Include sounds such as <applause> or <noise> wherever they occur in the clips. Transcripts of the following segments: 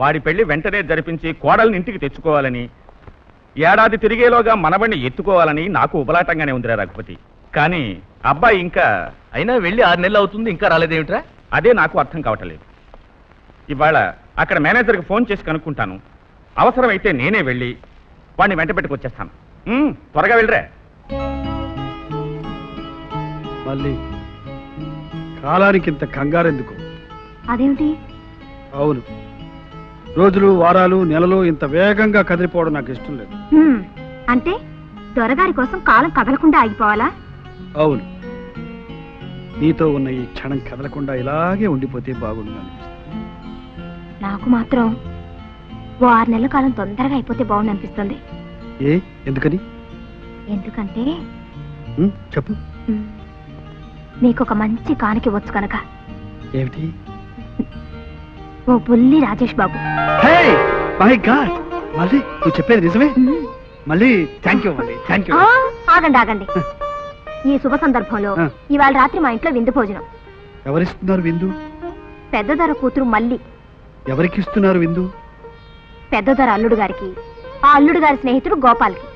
వాడి పెళ్ళి వెంటనే జరిపించి కోడల్ని ఇంటికి తెచ్చుకోవాలని ఏడాది తిరిగేలోగా మనవణ్ణి ఎత్తుకోవాలని నాకు ఉబలాటంగానే ఉందిరా రఘుపతి. కానీ అబ్బాయి ఇంకా అయినా వెళ్ళి ఆరు నెలలు అవుతుంది ఇంకా రాలేదేమిట్రా? అదే నాకు అర్థం కావటలేదు. ఇవాళ అక్కడ మేనేజర్కి ఫోన్ చేసి కనుక్కుంటాను. అవసరమైతే నేనే వెళ్ళి వాడిని వెంట పెట్టుకొచ్చేస్తాను త్వరగా వెళ్ళరా. మళ్ళీ కాలానికి ఇంత కంగారెందుకు? అదేమిటి? అవును. రోజులు వారాలు నెలలు ఇంత వేగంగా కదిలిపోవడం నాకు ఇష్టం లేదు. హ్మ్, అంటే దొరగారి కోసం కాలం కదలకుండా ఆగిపోవాలా? అవును. నీతో ఉన్న ఈ క్షణం కదలకుండా ఇలాగే ఉండిపోతే బాగుండు అనిపిస్తుంది. నాకు మాత్రం ఓ ఆరు నెలల కాలం తొందరగా అయిపోతే బాగుండు అనిపిస్తుంది. ఏ? ఎందుకని? ఎందుకంటే చెప్పు. మీకు ఒక మంచి కానుక ఇవ్వచ్చు కనుక. ఏమిటి? ఓ బుల్లి Rajesh Babu. Hey my god. మళ్ళీ నువ్వు చెప్పేది నిజమే. మళ్ళీ థ్యాంక్ యూ మళ్ళీ థ్యాంక్ యూ ఆ, ఆగండి ఆగండి. ఈ శుభ సందర్భంలో ఆ. ఇవాళ రాత్రి మా ఇంట్లో విందు భోజనం. ఎవరిస్తున్నారు విందు? పెద్ద ధర కూతురు మల్లి. ఎవరికి ఇస్తున్నారు విందు? పెద్ద ధర అల్లుడు గారికి ఆ అల్లుడు గారి స్నేహితుడు గోపాల్కి.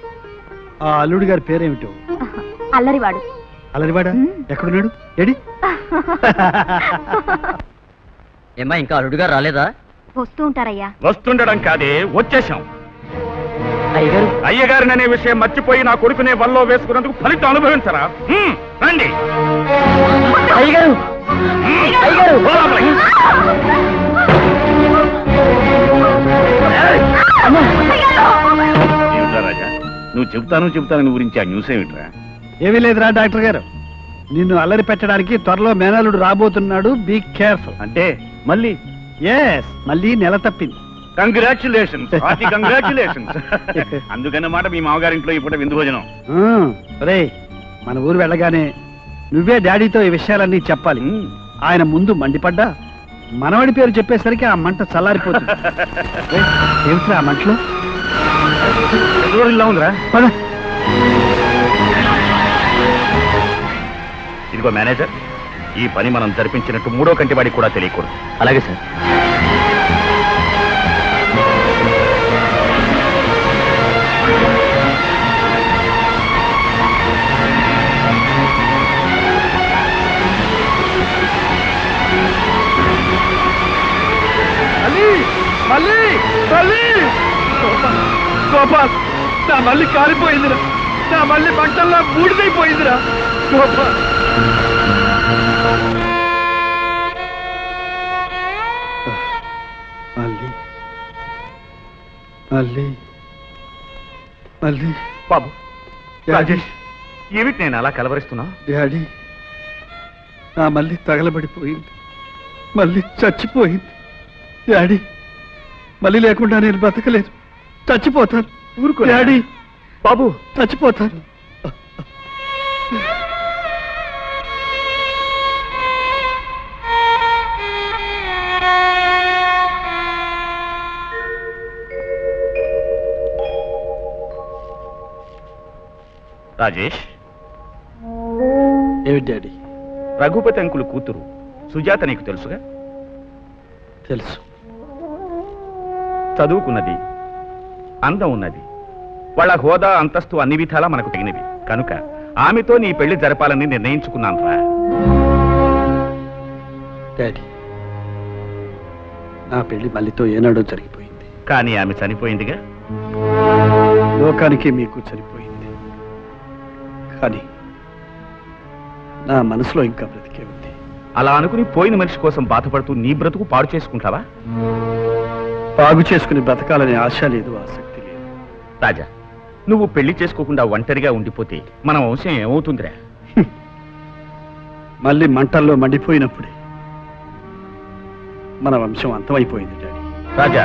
ఆ అల్లుడి గారి పేరేమిటో? ఆహా, అల్లరివాడు? అలరివాడా. ఎక్కడున్నాడు? ఎడి <laughs> ఏమ్మా ఇంకా అల్లుడుగా రాలేదా? వస్తూ ఉంటారయ్యా. వస్తుండడం కాదే వచ్చేశాం. అయ్యగారు. అయ్యగారిని అనే విషయం మర్చిపోయి నా కొడుకునే వల్లో వేసుకున్నందుకు ఫలితం అనుభవించరా? రండి. అయ్యగారు. అయ్యగారు. ఓ లోపలికి. ఏమిట్రా రాజా? నువ్వు చెబుతాను చెబుతాను గురించి ఆ న్యూస్ ఏమిట్రా? ఏమీ లేదురా డాక్టర్ గారు. నిన్ను అల్లరి పెట్టడానికి త్వరలో మేనలుడు రాబోతున్నాడు. బీ కేర్ఫుల్ అంటే మళ్ళీ ఎస్ మళ్ళీ నెల తప్పింది. కంగ్రాచులేషన్స్ హార్టీ కంగ్రాచులేషన్స్ అందుకన్నమాట మీ మామగారింట్లో ఇప్పుడు విందు భోజనం. రే మన ఊరు వెళ్ళగానే నువ్వే డాడీతో ఈ విషయాలన్నీ చెప్పాలి. ఆయన ముందు మండిపడ్డా మనవడి పేరు చెప్పేసరికి ఆ మంట చల్లారిపోతుంది. <laughs> ఏమిట్రా ఆ మంటలో? ఉందిరా. ఇదిగో మేనేజర్ ఈ పని మనం జరిపించినట్టు మూడో కంటివాడికి కూడా తెలియకూడదు. అలాగే సార్. మళ్ళీ మళ్ళీ గోపాల్ గోపాల్ నా మళ్ళీ కాలిపోయిందిరా నా మళ్ళీ మంటల్లో బూడిదైపోయిందిరా. మళ్ళీ. మళ్ళీ మళ్ళీ బాబు రాజేష్ ఏమిటి నేను అలా కలవరిస్తున్నా? డాడీ నా మళ్ళీ తగలబడిపోయింది. మళ్ళీ చచ్చిపోయింది. డాడీ మళ్ళీ లేకుండా నేను బతకలేదు. చచ్చిపోతాను. ఊరుకో డాడీ బాబు. చచ్చిపోతాను. రాజేష్? ఏమిటి డాడీ? రఘుపతి అంకులు కూతురు సుజాత నీకు తెలుసుగా? తెలుసు. చదువుకున్నది అందం ఉన్నది. వాళ్ళ హోదా అంతస్తు అన్ని విధాలా మనకు తగినవి. కనుక ఆమెతో నీ పెళ్ళి జరపాలని నిర్ణయించుకున్నాను రా. డాడీ నా పెళ్ళి మళ్ళీతో ఏనాడో జరిగిపోయింది. కానీ ఆమె చనిపోయిందిగా? లోకానికి మీకు చనిపోయింది. కానీ నా మనసులో ఇంకా బ్రతికే ఉంది. అలా అనుకుని పోయిన మనిషి కోసం బాధపడుతూ నీ బ్రతుకు పాడు చేసుకుంటావా? బాగు చేసుకుని బ్రతకాలనే ఆశ లేదు ఆసక్తి లేదు. రాజా నువ్వు పెళ్ళి చేసుకోకుండా ఒంటరిగా ఉండిపోతే మన వంశం ఏమవుతుందిరా? <laughs> మళ్ళీ మంటల్లో మండిపోయినప్పుడే మన వంశం అంతమైపోయింది డాడీ. రాజా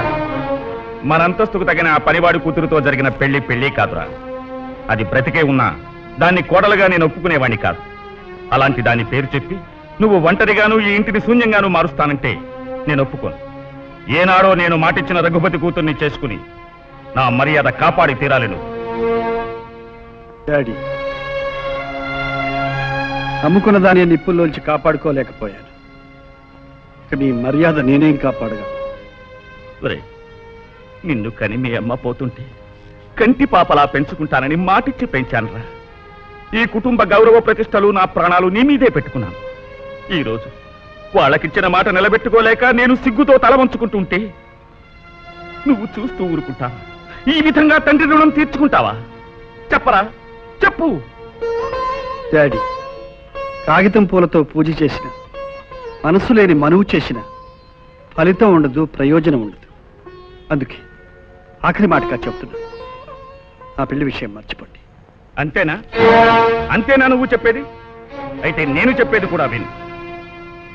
మన అంతస్తుకు తగిన ఆ పనివాడి కూతురుతో జరిగిన పెళ్ళి పెళ్ళి కాదురా. అది బ్రతికే ఉన్నా దాన్ని కోడలుగా నేను ఒప్పుకునేవాణ్ణి కాదు. అలాంటి దాని పేరు చెప్పి నువ్వు ఒంటరిగాను ఈ ఇంటిని శూన్యంగాను మారుస్తానంటే నేను ఒప్పుకోను. ఏనాడో నేను మాటిచ్చిన రఘుపతి కూతుర్ని చేసుకుని నా మర్యాద కాపాడి తీరాలి నువ్వు. డాడీ అమ్ముకున్న దాని నిప్పుల్లోంచి కాపాడుకోలేకపోయాను. ఇక నీ మర్యాద నేనేం కాపాడగలను? ఒరేయ్, నిన్ను కని మీ అమ్మ పోతుంటే కంటి పాపలా పెంచుకుంటానని మాటిచ్చి పెంచానురా. ఈ కుటుంబ గౌరవ ప్రతిష్టలు నా ప్రాణాలు నీ మీదే పెట్టుకున్నాను. ఈ రోజు వాళ్ళకిచ్చిన మాట నిలబెట్టుకోలేక నేను సిగ్గుతో తల వంచుకుంటుంటే నువ్వు చూస్తూ ఊరుకుంటావా? ఈ విధంగా తండ్రి రుణం తీర్చుకుంటావా? చెప్పరా? చెప్పు. డాడీ కాగితం పూలతో పూజ చేసిన మనసు లేని మనువు చేసిన ఫలితం ఉండదు ప్రయోజనం ఉండదు. అందుకే ఆఖరి మాటగా చెప్తున్నా. ఆ పెళ్ళి విషయం మర్చిపోండి. అంతేనా? అంతేనా నువ్వు చెప్పేది? అయితే నేను చెప్పేది కూడా విను.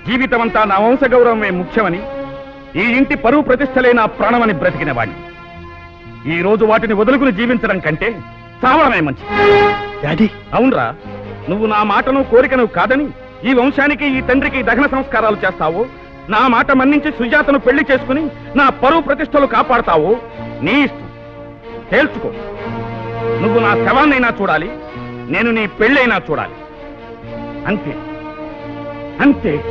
జీవితమంతా నా వంశ గౌరవమే ముఖ్యమని ఈ ఇంటి పరువు ప్రతిష్టలే నా ప్రాణమని బ్రతికిన వాణ్ణి ఈ రోజు వాటిని వదులుకుని జీవించడం కంటే చావడమే మంచిది. డాడీ. అవునరా నువ్వు నా మాటను కోరికను కాదని ఈ వంశానికి ఈ తండ్రికి దహన సంస్కారాలు చేస్తావు నా మాట మన్నించి సుజాతను పెళ్ళి చేసుకుని నా పరువు ప్రతిష్టలు కాపాడతావు నీ ఇష్టం. తేల్చుకో. నువ్వు నా శవాన్నైనా చూడాలి నేను నీ పెళ్ళైనా చూడాలి. అంతే. అంతే.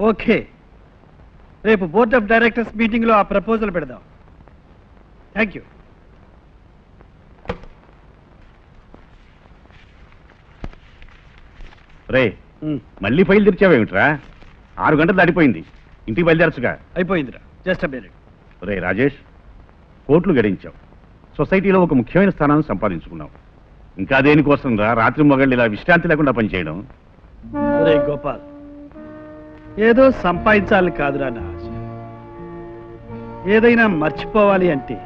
ఓకే. రేపు బోర్డ్ ఆఫ్ డైరెక్టర్స్ మీటింగ్లో ఆ ప్రపోజల్ పెడదాం. Thank you. రే. మళ్ళీ ఫైల్ తెరిచావేమిట్రా? ఆరు గంటలు దాటిపోయింది. ఇంటికి బయలుదేరచ్చుగా. అయిపోయిందిరా. Just minute. రే రాజేష్ కోట్లు గడించావు. సొసైటీలో ఒక ముఖ్యమైన స్థానాన్ని సంపాదించుకున్నావు. ఇంకా దేనికోసం రా రాత్రి మొగళ్ళు ఇలా విశ్రాంతి లేకుండా పనిచేయడం? రే గోపాల్ ఏదో సంపాదించాలి కాదురా నా ఆశ. ఏదైనా మర్చిపోవాలి అంటే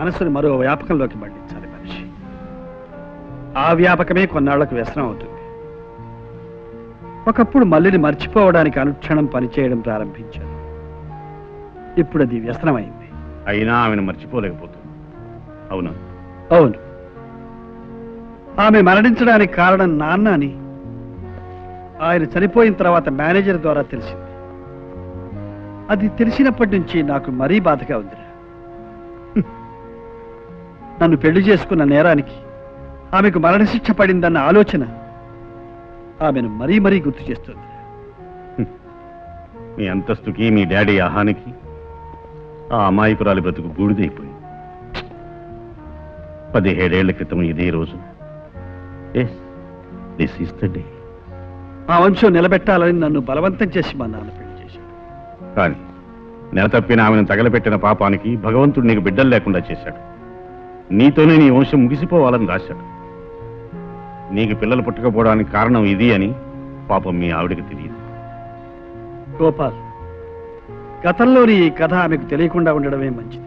మనసుని మరో వ్యాపకంలోకి మళ్ళించాలి మనిషి. ఆ వ్యాపకమే కొన్నాళ్ళకు వ్యసనం అవుతుంది. ఒకప్పుడు మల్లిని మర్చిపోవడానికి అనుక్షణం పనిచేయడం ప్రారంభించాను. ఇప్పుడు అది వ్యసనమైంది. అయినా ఆమెను మర్చిపోలేకపోతుంది. అవునా? అవును. ఆమె మరణించడానికి కారణం నాన్న అని ఆయన చనిపోయిన తర్వాత మేనేజర్ ద్వారా తెలిసింది. అది తెలిసినప్పటి నుంచి నాకు మరీ బాధగా ఉందిరా. నన్ను పెళ్ళి చేసుకున్న నేరానికి ఆమెకు మరణశిక్ష పడిందన్న ఆలోచన ఆమెను మరీ మరీ గుర్తు చేస్తుంది. మీ అంతస్తుకి మీ డాడీ ఆహానికి ఆ అమాయకురాలి బ్రతుకు బూడిదైపోయింది. పదిహేడేళ్ళ క్రితం ఇదే రోజు. Yes this is the day ఆ వంశం నిలబెట్టాలని నన్ను బలవంతం చేసి మా నాన్న పెళ్ళి చేశాడు. కానీ నెల తప్పిన ఆమెను తగలపెట్టిన పాపానికి భగవంతుడు నీకు బిడ్డలు లేకుండా చేశాడు. నీతోనే నీ వంశం ముగిసిపోవాలని రాశాడు. నీకు పిల్లలు పుట్టకపోవడానికి కారణం ఇది అని పాపం మీ ఆవిడకి తెలియదు. గోపాల్ గతంలోని ఈ కథ ఆమెకు తెలియకుండా ఉండడమే మంచిది.